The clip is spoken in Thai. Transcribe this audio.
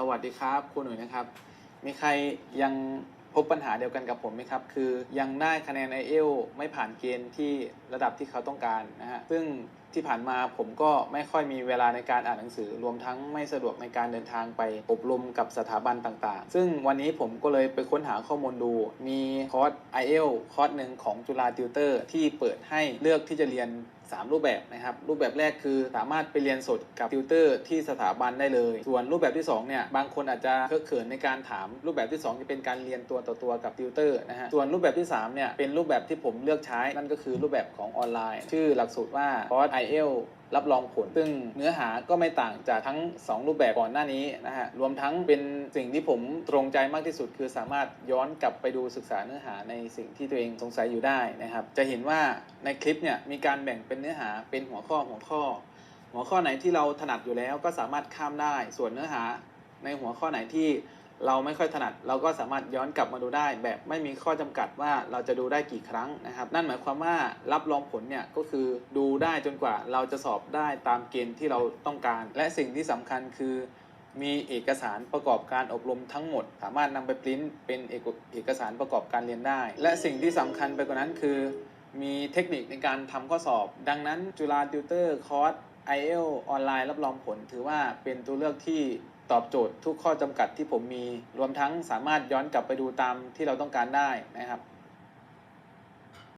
สวัสดีครับคุณหนุ่ยนะครับ มีใครยังพบปัญหาเดียวกันกับผมไหมครับ คือยังได้คะแนนไอเอลไม่ผ่านเกณฑ์ที่ระดับที่เขาต้องการนะฮะ ซึ่ง ที่ผ่านมาผมก็ไม่ค่อยมีเวลาในการอ่านหนังสือ รวมทั้งไม่สะดวกในการเดินทางไปอบรมกับสถาบันต่างๆ ซึ่งวันนี้ผมก็เลยไปค้นหาข้อมูลดู มีคอร์ส i อเอลคอร์สหนึ่งของจุฬาติวเตอร์ ที่เปิดให้เลือกที่จะเรียน3 รูปแบบนะครับ รูปแบบแรกคือสามารถไปเรียนสดกับติวเตอร์ ที่สถาบันได้เลย ส่วนรูปแบบที่2เนี่ยบางคนอาจจะเคอะเขินในการถาม รูปแบบที่ 2 จะเป็นการเรียนตัวต่อตัวกับติวเตอร์นะฮะส่วนรูปแบบที่3เนี่ยเป็นรูปแบบที่ผมเลือกใช้นั่นก็คือรูปแบบของออนไลน์ ชื่อหลักสูตรว่าคอร์ส i อเอลรับรองผล ซึ่งเนื้อหาก็ไม่ต่างจากทั้ง 2 รูปแบบก่อนหน้านี้นะฮะ รวมทั้งเป็นสิ่งที่ผมตรงใจมากที่สุด คือสามารถย้อนกลับไปดูศึกษาเนื้อหาในสิ่งที่ตัวเองสงสัยอยู่ได้นะครับ จะเห็นว่าในคลิปเนี่ยมีการแบ่งเป็นเนื้อหาเป็นหัวข้อหัวข้อ หัวข้อไหนที่เราถนัดอยู่แล้วก็สามารถข้ามได้ ส่วนเนื้อหาในหัวข้อไหนที่ เราไม่ค่อยถนัด เราก็สามารถย้อนกลับมาดูได้ แบบไม่มีข้อจำกัดว่าเราจะดูได้กี่ครั้งนะครับ นั่นหมายความว่ารับรองผลเนี่ยก็คือดูได้จนกว่าเราจะสอบได้ตามเกณฑ์ที่เราต้องการ และสิ่งที่สำคัญคือ มีเอกสารประกอบการอบรมทั้งหมด สามารถนำไปปริ้นเป็นเอกเอกสารประกอบการเรียนได้ และสิ่งที่สำคัญไปกว่านั้นคือ มีเทคนิคในการทำข้อสอบ ดังนั้นจุฬาติวเตอร์คอร์ส i อเอลออนไลน์รับรองผล ถือว่าเป็นตัวเลือกที่ตอบโจทย์ทุกข้อจำกัดที่ผมมี รวมทั้งสามารถย้อนกลับไปดูตามที่เราต้องการได้นะครับ